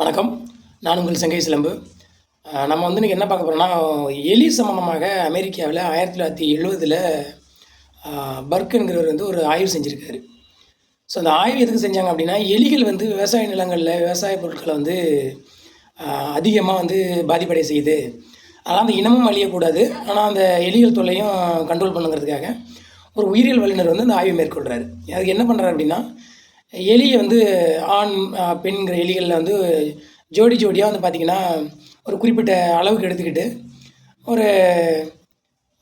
வணக்கம். நான் உங்கள் சங்கை சிலம்பு. நம்ம வந்து இன்றைக்கி என்ன பார்க்க போகிறோம்னா எலி சம்பந்தமாக அமெரிக்காவில் ஆயிரத்தி தொள்ளாயிரத்தி எழுபதில் பர்க்குங்கிறவர் வந்து ஒரு ஆய்வு செஞ்சுருக்காரு. ஸோ அந்த ஆய்வு எதுக்கு செஞ்சாங்க அப்படின்னா எலிகள் வந்து விவசாய நிலங்களில் விவசாய பொருட்களை வந்து அதிகமாக வந்து பாதிப்படைய செய்யுது. அதனால் அந்த இனமும் அழியக்கூடாது. ஆனால் அந்த எலிகள் தொல்லையும் கண்ட்ரோல் பண்ணுங்கிறதுக்காக ஒரு உயிரியல் வல்லுநர் வந்து அந்த ஆய்வு மேற்கொள்கிறாரு அதுக்கு என்ன பண்ணுறாரு அப்படின்னா எலியை வந்து ஆண் பெண்கிற எலிகளில் வந்து ஜோடி ஜோடியாக வந்து பார்த்திங்கன்னா ஒரு குறிப்பிட்ட அளவுக்கு எடுத்துக்கிட்டு ஒரு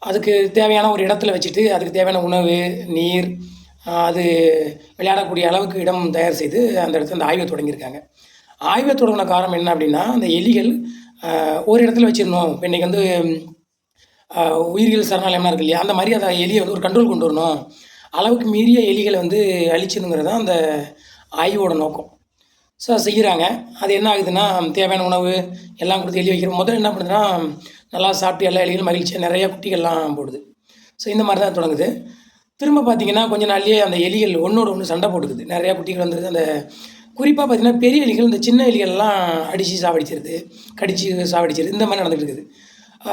அதுக்கு தேவையான ஒரு இடத்துல வச்சுட்டு அதுக்கு தேவையான உணவு நீர் அது விளையாடக்கூடிய அளவுக்கு இடம் தயார் செய்து அந்த இடத்துல அந்த ஆய்வை தொடங்கியிருக்காங்க. ஆய்வை தொடங்கின காரணம் என்ன அப்படின்னா அந்த எலிகள் ஒரு இடத்துல வச்சிடணும் இப்போ இன்றைக்கி வந்து உயிரியல் சரணாலயம்லாம் இருக்கு இல்லையா? அந்த மாதிரி அதை எலியை வந்து ஒரு கண்ட்ரோல் கொண்டு வரணும். அளவுக்கு மீறிய எலிகளை வந்து அழிச்சிருங்கிறது தான் அந்த ஆய்வோட நோக்கம். ஸோ செய்கிறாங்க அது என்ன ஆகுதுன்னா தேவையான உணவு எல்லாம் கொடுத்து எலி வைக்கிறோம் முதல்ல என்ன பண்ணுதுன்னா நல்லா சாப்பிட்டு எல்லா எலிகளும் மகிழ்ச்சியாக நிறையா குட்டிகள்லாம் போடுது. ஸோ இந்த மாதிரி தான் தொடங்குது. திரும்ப பார்த்தீங்கன்னா கொஞ்ச நாள்லேயே அந்த எலிகள் ஒன்றோட ஒன்று சண்டை போட்டுக்குது. நிறையா குட்டிகள் வந்துருது. அந்த குறிப்பாக பார்த்தீங்கன்னா பெரிய எலிகள் இந்த சின்ன எலிகள்லாம் அடித்து சாவடிச்சிருது. கடித்து சாவடிச்சிருது. இந்த மாதிரி நடந்துகிட்டு இருக்குது.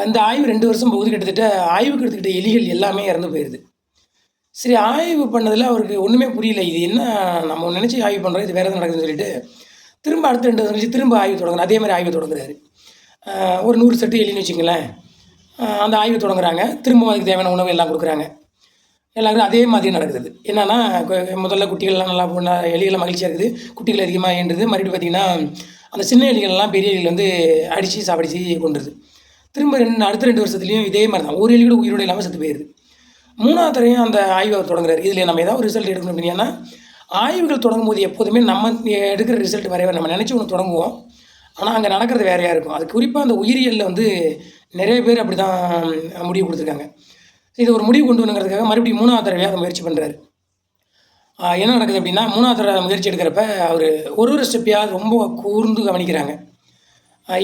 இந்த ஆய்வு ரெண்டு வருஷம் போகுது. கிட்டத்தட்ட ஆய்வுக்கு எடுத்துக்கிட்ட எலிகள் எல்லாமே இறந்து போயிடுது சரி ஆய்வு பண்ணதில் அவருக்கு ஒன்றுமே புரியல. இது என்ன நம்ம நினச்சி ஆய்வு பண்ணுறோம் இது வேறு எதுவும் நடக்குதுன்னு சொல்லிட்டு திரும்ப அடுத்த ரெண்டு வருஷம் கழிச்சு திரும்ப ஆய்வு தொடங்குறாரு. அதே மாதிரி ஆய்வு தொடங்குறாரு. ஒரு நூறு செட்டு எலின்னு வச்சுங்களேன் அந்த ஆய்வு தொடங்குறாங்க. திரும்ப அதுக்கு தேவையான உணவு எல்லாம் கொடுக்குறாங்க. எல்லாருக்கும் அதே மாதிரி நடக்குது. என்னென்னா முதல்ல குட்டிகள்லாம் நல்லா பொண்ணா எலிகளை மகிழ்ச்சியாக இருக்குது. குட்டிகள் அதிகமாக ஈன்றுது மறுபடியும் பார்த்தீங்கன்னா அந்த சின்ன எலிகள்லாம் பெரிய எலிகள் வந்து அடித்து சாப்பிடிச்சு கொண்டுருது திரும்ப ரெண்டு அடுத்த ரெண்டு வருஷத்துலையும் இதே மாதிரி தான் ஒரு எலி கூட உயிரோடு இல்லாமல் செத்து போயிடுது மூணாவது தடவையும் அந்த ஆய்வை தொடங்குறாரு. இதில் நம்ம ஏதாவது ரிசல்ட் எடுக்கணும் அப்படின்னா ஆய்வுகள் தொடங்கும் போது எப்போதுமே நம்ம எடுக்கிற ரிசல்ட் வரைய நம்ம நினச்சி ஒன்று தொடங்குவோம். ஆனால் அங்கே நடக்கிறது வேறையாக இருக்கும்? அது குறிப்பாக அந்த உயிரியலில் வந்து நிறைய பேர் அப்படி தான் முடிவு கொடுத்துருக்காங்க. இது ஒரு முடிவு கொண்டு வரணுங்கிறதுக்காக மறுபடியும் மூணாவது தடவையாக அதை முயற்சி பண்ணுறாரு என்ன நடக்குது அப்படின்னா மூணாவது தடவை முயற்சி எடுக்கிறப்ப அவர் ஒரு ஒரு ஸ்டெப்பையாக ரொம்ப கூர்ந்து கவனிக்கிறாங்க.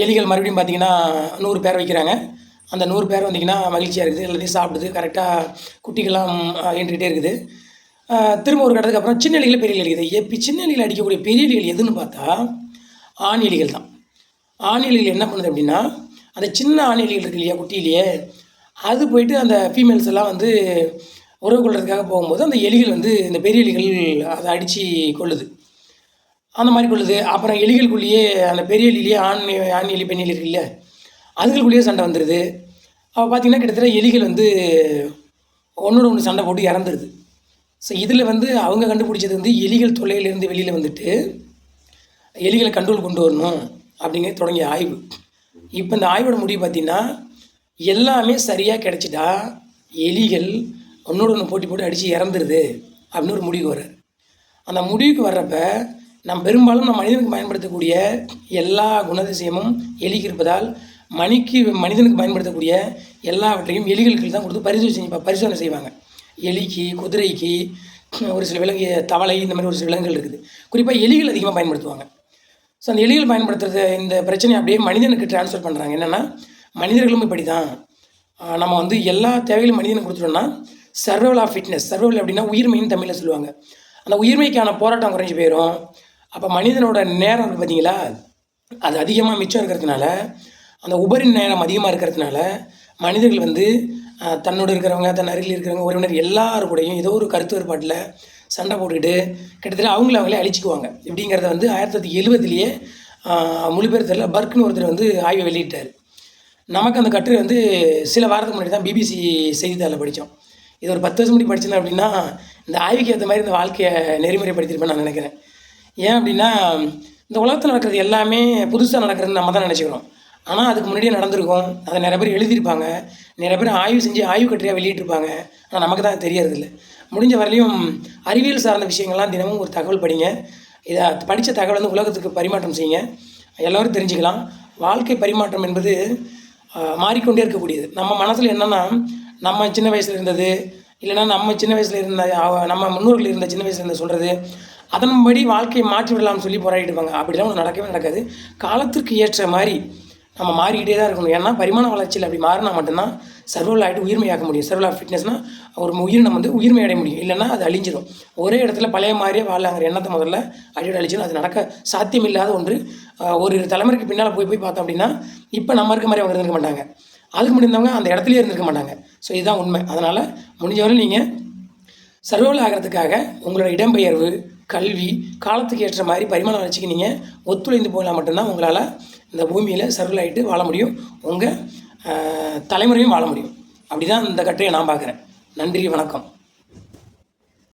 எலிகள் மறுபடியும் பார்த்தீங்கன்னா நூறு பேர் வைக்கிறாங்க. அந்த நூறு பேர் வந்தீங்கன்னா மகிழ்ச்சியாக இருக்குது. எல்லாத்தையும் சாப்பிடுது. கரெக்டாக குட்டிகள்லாம் ஏன்றிகிட்டே இருக்குது. திரும்ப ஒரு கட்டத்துக்கு அப்புறம் சின்ன எலிகள் பெரிய எலி இருக்குது. சின்ன எலிகள் அடிக்கக்கூடிய பெரிய எலிகள் எதுன்னு பார்த்தா ஆண் எலிகள் தான். ஆண் எலிகள் என்ன பண்ணுது அப்படின்னா அந்த சின்ன ஆண் எலிகள் இருக்கு இல்லையா குட்டியிலேயே அது போயிட்டு அந்த ஃபீமேல்ஸ் எல்லாம் வந்து உறவு கொள்றதுக்காக போகும்போது அந்த எலிகள் வந்து இந்த பெரிய எலிகள் அதை அடித்து கொள்ளுது அந்த மாதிரி கொள்ளுது அப்புறம் எலிகளுக்குள்ளேயே அந்த பெரிய எலிலேயே ஆண் ஆண் எலி பெண் எலி இருக்கு இல்லையா அதுகளுக்குள்ளேயே சண்டை வந்துடுது அப்போ பார்த்தீங்கன்னா கிட்டத்தட்ட எலிகள் வந்து ஒன்றோட ஒன்று சண்டை போட்டு இறந்துருது. ஸோ இதில் வந்து அவங்க கண்டுபிடிச்சது வந்து எலிகள் தொல்லையிலேருந்து வெளியில் வந்துட்டு எலிகளை கண்ட்ரோல் கொண்டு வரணும் அப்படிங்கிறது தொடங்கிய ஆய்வு. இப்போ இந்த ஆய்வோட முடிவு பார்த்தீங்கன்னா எல்லாமே சரியாக கிடச்சிட்டா எலிகள் ஒன்றோட ஒன்று போட்டி போட்டு அடித்து இறந்துருது அப்படின்னு ஒரு முடிவுக்கு வர்றார். அந்த முடிவுக்கு வர்றப்ப நம் பெரும்பாலும் நம்ம மனிதனுக்கு பயன்படுத்தக்கூடிய எல்லா குணதிசயமும் எலிக்கு இருப்பதால் மணிக்கு மனிதனுக்கு பயன்படுத்தக்கூடிய எல்லாவற்றையும் எலிகளுக்கு தான் கொடுத்து பரிசோதனை செஞ்சு பரிசோதனை செய்வாங்க. எலிக்கு குதிரைக்கு ஒரு சில விலங்கு தவளை இந்த மாதிரி ஒரு சில விலங்குகள் இருக்குது. குறிப்பாக எலிகள் அதிகமாக பயன்படுத்துவாங்க. ஸோ அந்த எலிகள் பயன்படுத்துறது இந்த பிரச்சனையை அப்படியே மனிதனுக்கு ட்ரான்ஸ்ஃபர் பண்ணுறாங்க என்னென்னா மனிதர்களும் இப்படி தான் நம்ம வந்து எல்லா தேவைகளும் மனிதனுக்கு கொடுத்துட்டோம்னா சர்வல் ஆஃப் ஃபிட்னஸ் சர்வல் அப்படின்னா உயிர்மைன்னு தமிழில் சொல்லுவாங்க. அந்த உயிர்மைக்கான போராட்டம் குறைஞ்சி போயிடும் அப்போ மனிதனோட நேரம் இருக்குது பார்த்தீங்களா அது அதிகமாக மிச்சம் இருக்கிறதுனால அந்த உபரி நேரம் அதிகமாக இருக்கிறதுனால மனிதர்கள் வந்து தன்னோடு இருக்கிறவங்க தன் அருகில் இருக்கிறவங்க உறவினர் எல்லாரு கூடயும் ஏதோ ஒரு கருத்து வேறுபாட்டில் சண்டை போட்டுக்கிட்டு கிட்டத்தட்ட அவங்கள அவங்களே அழிச்சிக்குவாங்க. இப்படிங்கிறத வந்து ஆயிரத்தி தொள்ளாயிரத்தி எழுபதுலேயே மொழிபெயர்த்தல பர்க்னு ஒருத்தர் வந்து ஆய்வை வெளியிட்டார். நமக்கு அந்த கட்டுரை வந்து சில வாரத்துக்கு முன்னாடி தான் பிபிசி செய்தித்தாளில் படித்தோம். இது ஒரு பத்து வருஷம் முடி படிச்சிருந்தேன் அப்படின்னா இந்த ஆய்வுக்கு ஏற்ற மாதிரி இந்த வாழ்க்கையை நெறிமுறைப்படுத்தியிருப்பேன் நான் நினைக்கிறேன். ஏன் அப்படின்னா இந்த உலகத்தில் நடக்கிறது எல்லாமே புதுசாக நடக்கிறதுன்னு நம்ம தான் நினச்சிக்கிறோம். ஆனால் அதுக்கு முன்னாடியே நடந்திருக்கும். அதை நிறைய பேர் எழுதியிருப்பாங்க. நிறைய பேர் ஆய்வு செஞ்சு ஆய்வு கட்டுரையாக வெளியிட்டிருப்பாங்க. ஆனால் நமக்கு தான் தெரியறதில்ல முடிஞ்ச வரலையும் அறிவியல் சார்ந்த விஷயங்கள்லாம் தினமும் ஒரு தகவல் படிங்க. இதை படித்த தகவல் வந்து உலகத்துக்கு பரிமாற்றம் செய்யுங்க. எல்லோரும் தெரிஞ்சுக்கலாம். வாழ்க்கை பரிமாற்றம் என்பது மாறிக்கொண்டே இருக்கக்கூடியது. நம்ம மனசில் என்னென்னா நம்ம சின்ன வயசில் இருந்தது இல்லைன்னா நம்ம சின்ன வயசில் இருந்த நம்ம முன்னோர்கள் இருந்த சின்ன வயசில் இருந்த சொல்கிறது அதன்படி வாழ்க்கையை மாற்றி விடலாம்னு சொல்லி போராடிட்டு இருப்பாங்க. அப்படிலாம் ஒன்று நடக்கவே நடக்காது. காலத்திற்கு ஏற்ற மாதிரி நம்ம மாறிக்கிட்டே தான் இருக்கணும். ஏன்னா பரிமாண வளர்ச்சியில் அப்படி மாறினா மட்டும்தான் சர்வல் ஆகிட்டு உயிர்மையாக்க முடியும். சர்வல் ஆஃப் ஃபிட்னஸ்னால் ஒரு உயிரினம் வந்து உயிர்மை அடைய முடியும். இல்லைன்னா அது அழிஞ்சிடும் ஒரே இடத்துல பழைய மாதிரியே வாழலாங்கிற எண்ணத்தை முதல்ல அடியோட அழிஞ்சிடும் அது நடக்க சாத்தியமில்லாத ஒன்று. ஒரு தலைமுறைக்கு பின்னால் போய் போய் பார்த்தோம் அப்படின்னா இப்போ நம்ம இருக்க மாதிரி அவங்க இருந்திருக்க மாட்டாங்க. அதுக்கு முடிந்தவங்க அந்த இடத்துலேயே இருந்திருக்க மாட்டாங்க. ஸோ இதுதான் உண்மை. அதனால் முடிஞ்சவரை நீங்கள் சர்வல் ஆகிறதுக்காக உங்களோட இடம்பெயர்வு கல்வி காலத்துக்கு ஏற்ற மாதிரி பரிமாணம் வச்சுக்கி நீங்கள் ஒத்துழைந்து போனால் மட்டும்தான் உங்களால் இந்த பூமியில் சர்வல் ஆகிட்டு வாழ முடியும். உங்கள் தலைமுறையும் வாழ முடியும். அப்படி தான் இந்த கட்டுரையை நான் பார்க்குறேன். நன்றி வணக்கம்.